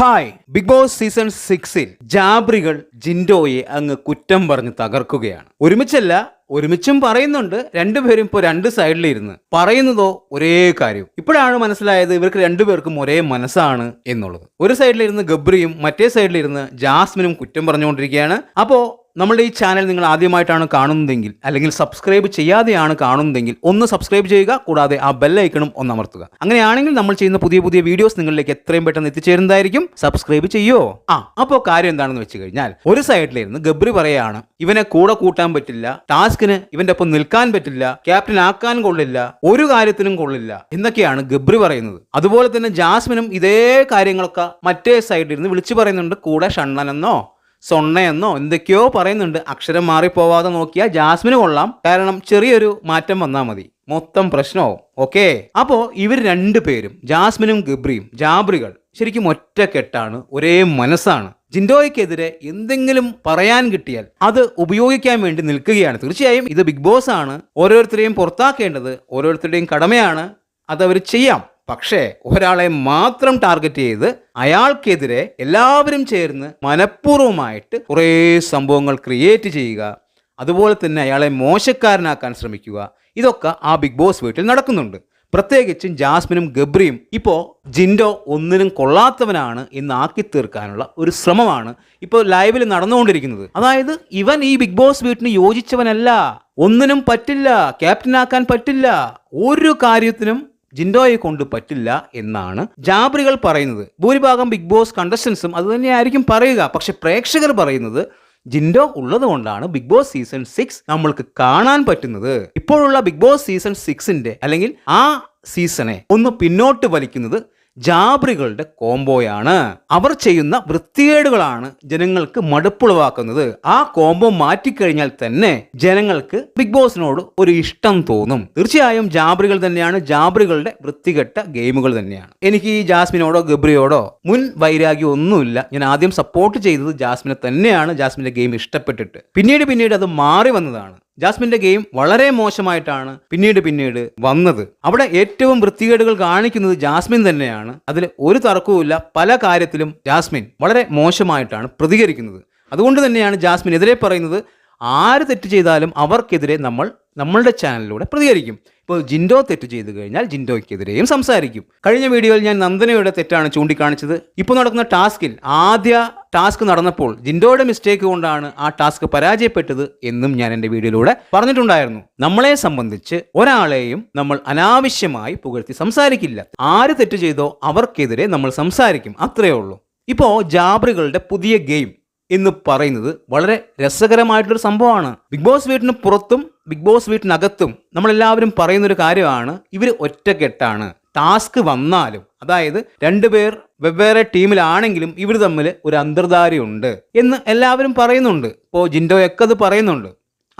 Hi big boss season സിക്സിൽ ജാബ്രികൾ ജിൻഡോയെ അങ്ങ് കുറ്റം പറഞ്ഞ് തകർക്കുകയാണ്. ഒരുമിച്ചല്ല ഒരുമിച്ചും പറയുന്നുണ്ട് രണ്ടുപേരും ഇപ്പോൾ രണ്ട് സൈഡിലിരുന്ന് പറയുന്നതോ ഒരേ കാര്യം. ഇപ്പോഴാണ് മനസ്സിലായത് ഇവർക്ക് രണ്ടുപേർക്കും ഒരേ മനസ്സാണ് എന്നുള്ളത്. ഒരു സൈഡിലിരുന്ന് ഗബ്രിയും മറ്റേ സൈഡിലിരുന്ന് ജാസ്മിനും കുറ്റം പറഞ്ഞുകൊണ്ടിരിക്കുകയാണ്. അപ്പോൾ നമ്മളുടെ ഈ ചാനൽ നിങ്ങൾ ആദ്യമായിട്ടാണ് കാണുന്നതെങ്കിൽ അല്ലെങ്കിൽ സബ്സ്ക്രൈബ് ചെയ്യാതെയാണ് കാണുന്നതെങ്കിൽ ഒന്ന് സബ്സ്ക്രൈബ് ചെയ്യുക കൂടാതെ ആ ബെല്ലൈക്കണും ഒന്ന് അമർത്തുക. അങ്ങനെയാണെങ്കിൽ നമ്മൾ ചെയ്യുന്ന പുതിയ പുതിയ വീഡിയോസ് നിങ്ങളിലേക്ക് എത്രയും പെട്ടെന്ന് എത്തിച്ചേരുന്നതായിരിക്കും. സബ്സ്ക്രൈബ് ചെയ്യോ? ആ അപ്പോൾ കാര്യം എന്താണെന്ന് വെച്ച് കഴിഞ്ഞാൽ ഒരു സൈഡിലിരുന്ന് ഗബ്രി പറയാണ് ഇവനെ കൂടെ കൂട്ടാൻ പറ്റില്ല ടാസ്കിന് ഇവന്റെ ഒപ്പം നിൽക്കാൻ പറ്റില്ല ക്യാപ്റ്റൻ ആക്കാൻ കൊള്ളില്ല ഒരു കാര്യത്തിനും കൊള്ളില്ല എന്നൊക്കെയാണ് ഗബ്രി പറയുന്നത്. അതുപോലെ തന്നെ ജാസ്മിനും ഇതേ കാര്യങ്ങളൊക്കെ മറ്റേ സൈഡിൽ ഇരുന്ന് വിളിച്ചു പറയുന്നുണ്ട് കൂടെ ഷണ്ണനെന്നോ? സൊണ്ണയെന്നോ എന്തൊക്കെയോ പറയുന്നുണ്ട്. അക്ഷരം മാറിപ്പോവാതെ നോക്കിയാൽ ജാസ്മിന് കൊള്ളാം. കാരണം ചെറിയൊരു മാറ്റം വന്നാൽ മതി. മൊത്തം പ്രശ്നമാവും. ഓക്കെ? അപ്പോൾ ഇവർ രണ്ടു പേരും ജാസ്മിനും ഗബ്രിയും ജാബ്രികൾ ശരിക്കും ഒറ്റക്കെട്ടാണ് ഒരേ മനസ്സാണ്. ജിൻഡോയ്ക്കെതിരെ എന്തെങ്കിലും പറയാൻ കിട്ടിയാൽ അത് ഉപയോഗിക്കാൻ വേണ്ടി നിൽക്കുകയാണ്. തീർച്ചയായും ഇത് ബിഗ് ബോസ് ആണ്. ഓരോരുത്തരെയും പുറത്താക്കേണ്ടത് ഓരോരുത്തരുടെയും കടമയാണ്. അതവർ ചെയ്യാം. പക്ഷേ ഒരാളെ മാത്രം ടാർഗറ്റ് ചെയ്ത് അയാൾക്കെതിരെ എല്ലാവരും ചേർന്ന് മനഃപൂർവമായിട്ട് കുറേ സംഭവങ്ങൾ ക്രിയേറ്റ് ചെയ്യുക. അതുപോലെ തന്നെ അയാളെ മോശക്കാരനാക്കാൻ ശ്രമിക്കുക. ഇതൊക്കെ ആ ബിഗ് ബോസ് വീട്ടിൽ നടക്കുന്നുണ്ട്. പ്രത്യേകിച്ചും ജാസ്മിനും ഗബ്രിയും. ഇപ്പോൾ ജിൻഡോ ഒന്നിനും കൊള്ളാത്തവനാണ് എന്ന് ആക്കി തീർക്കാനുള്ള ഒരു ശ്രമമാണ് ഇപ്പോൾ ലൈവിൽ നടന്നുകൊണ്ടിരിക്കുന്നത്. അതായത് ഇവൻ ഈ ബിഗ് ബോസ് വീട്ടിന് യോജിച്ചവനല്ല. ഒന്നിനും പറ്റില്ല. ക്യാപ്റ്റനാക്കാൻ പറ്റില്ല. ഒരു കാര്യത്തിനും ജിൻഡോയെ കൊണ്ട് പറ്റില്ല എന്നാണ് ജാബ്രികൾ പറയുന്നത്. ഭൂരിഭാഗം ബിഗ് ബോസ് കണ്ടസ്റ്റൻസും അത് തന്നെയായിരിക്കും പറയുക. പക്ഷെ പ്രേക്ഷകർ പറയുന്നത് ജിൻഡോ ഉള്ളത് കൊണ്ടാണ് ബിഗ് ബോസ് സീസൺ സിക്സ് നമ്മൾക്ക് കാണാൻ പറ്റുന്നത്. ഇപ്പോഴുള്ള ബിഗ് ബോസ് സീസൺ സിക്സിന്റെ അല്ലെങ്കിൽ ആ സീസണെ ഒന്ന് പിന്നോട്ട് വലിക്കുന്നത് ജാബ്രികളുടെ കോംബോയാണ്. അവർ ചെയ്യുന്ന വൃത്തികേടുകളാണ് ജനങ്ങൾക്ക് മടുപ്പുളവാക്കുന്നത്. ആ കോംബോ മാറ്റിക്കഴിഞ്ഞാൽ തന്നെ ജനങ്ങൾക്ക് ബിഗ് ബോസിനോട് ഒരു ഇഷ്ടം തോന്നും. തീർച്ചയായും ജാബ്രികൾ തന്നെയാണ് ജാബ്രികളുടെ വൃത്തികെട്ട ഗെയിമുകൾ തന്നെയാണ്. എനിക്ക് ഈ ജാസ്മിനോടോ ഗബ്രിയോടോ മുൻ വൈരാഗ്യം ഒന്നുമില്ല ഞാൻ ആദ്യം സപ്പോർട്ട് ചെയ്തത് ജാസ്മിനെ തന്നെയാണ് ജാസ്മിന്റെ ഗെയിം ഇഷ്ടപ്പെട്ടിട്ട്. പിന്നീട് പിന്നീട് അത് മാറി വന്നതാണ്. ജാസ്മിന്റെ ഗെയിം വളരെ മോശമായിട്ടാണ് പിന്നീട് പിന്നീട് വന്നത്. അവിടെ ഏറ്റവും വൃത്തികേടുകൾ കാണിക്കുന്നത് ജാസ്മിൻ തന്നെയാണ്. അതിൽ ഒരു തർക്കവുമില്ല പല കാര്യത്തിലും ജാസ്മിൻ വളരെ മോശമായിട്ടാണ് പ്രതികരിക്കുന്നത്. അതുകൊണ്ട് തന്നെയാണ് ജാസ്മിൻ എതിരെ പറയുന്നത് ആര് തെറ്റ് ചെയ്താലും അവർക്കെതിരെ നമ്മൾ നമ്മളുടെ ചാനലിലൂടെ പ്രതികരിക്കും. ഇപ്പോൾ ജിൻഡോ തെറ്റ് ചെയ്തു കഴിഞ്ഞാൽ ജിൻഡോയ്ക്കെതിരെയും സംസാരിക്കും. കഴിഞ്ഞ വീഡിയോയിൽ ഞാൻ നന്ദനയുടെ തെറ്റാണ് ചൂണ്ടിക്കാണിച്ചത്. ഇപ്പോൾ നടക്കുന്ന ടാസ്കിൽ ആദ്യ ടാസ്ക് നടന്നപ്പോൾ ജിൻഡോയുടെ മിസ്റ്റേക്ക് കൊണ്ടാണ് ആ ടാസ്ക് പരാജയപ്പെട്ടത് എന്നും ഞാൻ എന്റെ വീഡിയോയിലൂടെ പറഞ്ഞിട്ടുണ്ടായിരുന്നു. നമ്മളെ സംബന്ധിച്ച് ഒരാളെയും നമ്മൾ അനാവശ്യമായി പുകഴ്ത്തി സംസാരിക്കില്ല. ആര് തെറ്റ് ചെയ്തോ അവർക്കെതിരെ നമ്മൾ സംസാരിക്കും. അത്രയേ ഉള്ളൂ. ഇപ്പോൾ ജാബറുകളുടെ പുതിയ ഗെയിം എന്ന് പറയുന്നത് വളരെ രസകരമായിട്ടുള്ളൊരു സംഭവമാണ്. ബിഗ് ബോസ് വീട്ടിന് പുറത്തും ബിഗ് ബോസ് വീട്ടിനകത്തും നമ്മളെല്ലാവരും പറയുന്നൊരു കാര്യമാണ് ഇവർ ഒറ്റക്കെട്ടാണ്. ടാസ്ക് വന്നാലും അതായത് രണ്ടുപേർ വെവ്വേറെ ടീമിലാണെങ്കിലും ഇവർ തമ്മിൽ ഒരു അന്തർധാരയുണ്ട് എന്ന് എല്ലാവരും പറയുന്നുണ്ട്. ഇപ്പോൾ ജിൻഡോയൊക്കെ അത് പറയുന്നുണ്ട്.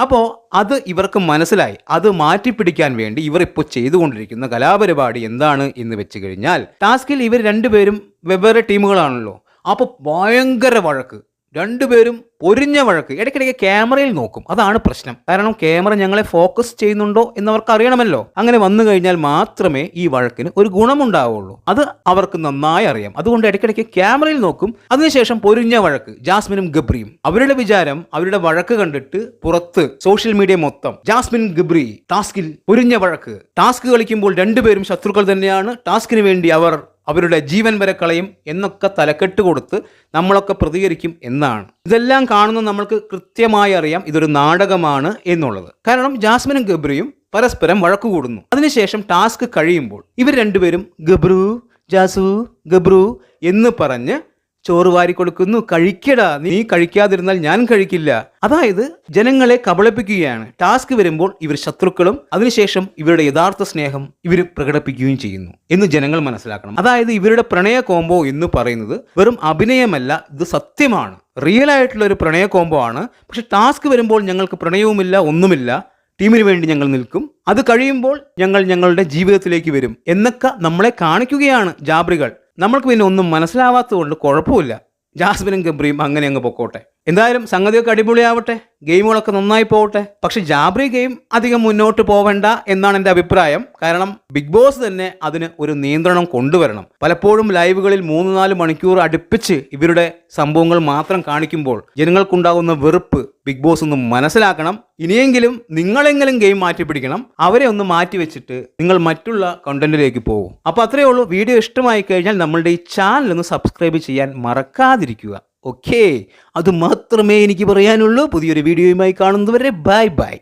അപ്പോൾ അത് ഇവർക്ക് മനസ്സിലായി. അത് മാറ്റിപ്പിടിക്കാൻ വേണ്ടി ഇവർ ഇപ്പോൾ ചെയ്തുകൊണ്ടിരിക്കുന്ന കലാപരിപാടി എന്താണ് എന്ന് വെച്ച് കഴിഞ്ഞാൽ ടാസ്കിൽ ഇവർ രണ്ടുപേരും വെവ്വേറെ ടീമുകളാണല്ലോ. അപ്പോൾ ഭയങ്കര വഴക്ക്. രണ്ടുപേരും പൊരിഞ്ഞ വഴക്ക് ഇടയ്ക്കിടയ്ക്ക് ക്യാമറയിൽ നോക്കും. അതാണ് പ്രശ്നം. കാരണം ക്യാമറ ഞങ്ങളെ ഫോക്കസ് ചെയ്യുന്നുണ്ടോ എന്നവർക്ക് അറിയണമല്ലോ. അങ്ങനെ വന്നു കഴിഞ്ഞാൽ മാത്രമേ ഈ വഴക്കിന് ഒരു ഗുണമുണ്ടാവുള്ളൂ. അത് അവർക്ക് നന്നായി അറിയാം. അതുകൊണ്ട് ഇടയ്ക്കിടയ്ക്ക് ക്യാമറയിൽ നോക്കും. അതിനുശേഷം പൊരിഞ്ഞ വഴക്ക് ജാസ്മിനും ഗബ്രിയും. അവരുടെ വിചാരം അവരുടെ വഴക്ക് കണ്ടിട്ട് പുറത്ത് സോഷ്യൽ മീഡിയ മൊത്തം ജാസ്മിൻ ഗബ്രി ടാസ്കിൽ പൊരിഞ്ഞ വഴക്ക്. ടാസ്ക് കളിക്കുമ്പോൾ രണ്ടുപേരും ശത്രുക്കൾ തന്നെയാണ്. ടാസ്കിന് വേണ്ടി അവർ അവരുടെ ജീവൻ വരെ കളയും എന്നൊക്കെ തലക്കെട്ട് കൊടുത്ത് നമ്മളൊക്കെ പ്രതികരിക്കും എന്നാണ്. ഇതെല്ലാം കാണുന്ന നമ്മൾക്ക് കൃത്യമായി അറിയാം. ഇതൊരു നാടകമാണ് എന്നുള്ളത്. കാരണം ജാസ്മിനും ഗബ്രിയും പരസ്പരം വഴക്കുകൂടുന്നു അതിനുശേഷം ടാസ്ക് കഴിയുമ്പോൾ ഇവർ രണ്ടുപേരും ഗബ്രു ജാസു ഗബ്രു എന്ന് പറഞ്ഞ് ചോറ് വാരി കൊടുക്കുന്നു. കഴിക്കടാ. നീ കഴിക്കാതിരുന്നാൽ ഞാൻ കഴിക്കില്ല. അതായത് ജനങ്ങളെ കബളിപ്പിക്കുകയാണ്. ടാസ്ക് വരുമ്പോൾ ഇവർ ശത്രുക്കളും അതിനുശേഷം ഇവരുടെ യഥാർത്ഥ സ്നേഹം ഇവർ പ്രകടിപ്പിക്കുകയും ചെയ്യുന്നു എന്ന് ജനങ്ങൾ മനസ്സിലാക്കണം. അതായത് ഇവരുടെ പ്രണയ കോംബോ എന്ന് പറയുന്നത് വെറും അഭിനയമല്ല ഇത് സത്യമാണ്. റിയൽ ആയിട്ടുള്ള ഒരു പ്രണയ കോംബോ ആണ്. പക്ഷെ ടാസ്ക് വരുമ്പോൾ ഞങ്ങൾക്ക് പ്രണയവുമില്ല ഒന്നുമില്ല. ടീമിന് വേണ്ടി ഞങ്ങൾ നിൽക്കും. അത് കഴിയുമ്പോൾ ഞങ്ങൾ ഞങ്ങളുടെ ജീവിതത്തിലേക്ക് വരും. എന്നൊക്കെ നമ്മളെ കാണിക്കുകയാണ് ജാബ്രികൾ. നമ്മൾക്ക് പിന്നെ ഒന്നും മനസ്സിലാവാത്തതുകൊണ്ട് കുഴപ്പമില്ല. ജാസ്മിനും ഗബ്രിയും അങ്ങനെ അങ്ങ് പൊക്കോട്ടെ. എന്തായാലും സംഗതിയൊക്കെ അടിപൊളിയാവട്ടെ ഗെയിമുകളൊക്കെ നന്നായി പോവട്ടെ. പക്ഷെ ജാബ്രി ഗെയിം അധികം മുന്നോട്ട് പോവേണ്ട എന്നാണ് എന്റെ അഭിപ്രായം. കാരണം ബിഗ് ബോസ് തന്നെ അതിന് ഒരു നിയന്ത്രണം കൊണ്ടുവരണം. പലപ്പോഴും ലൈവുകളിൽ മൂന്ന് നാല് മണിക്കൂർ അടുപ്പിച്ച് ഇവരുടെ സംഭവങ്ങൾ മാത്രം കാണിക്കുമ്പോൾ ജനങ്ങൾക്കുണ്ടാകുന്ന വെറുപ്പ് ബിഗ് ബോസ് ഒന്ന് മനസ്സിലാക്കണം. ഇനിയെങ്കിലും നിങ്ങളെങ്കിലും ഗെയിം മാറ്റി പിടിക്കണം. അവരെ ഒന്ന് മാറ്റി വെച്ചിട്ട് നിങ്ങൾ മറ്റുള്ള കണ്ടന്റിലേക്ക് പോകും അപ്പോൾ അത്രയേ ഉള്ളൂ. വീഡിയോ ഇഷ്ടമായി കഴിഞ്ഞാൽ നമ്മളുടെ ഈ ചാനൽ ഒന്ന് സബ്സ്ക്രൈബ് ചെയ്യാൻ മറക്കാതിരിക്കുക. ഓക്കേ അത് മാത്രമേ എനിക്ക് പറയാനുള്ളൂ. പുതിയൊരു വീഡിയോയുമായി കാണുന്നതുവരെ ബൈ ബൈ.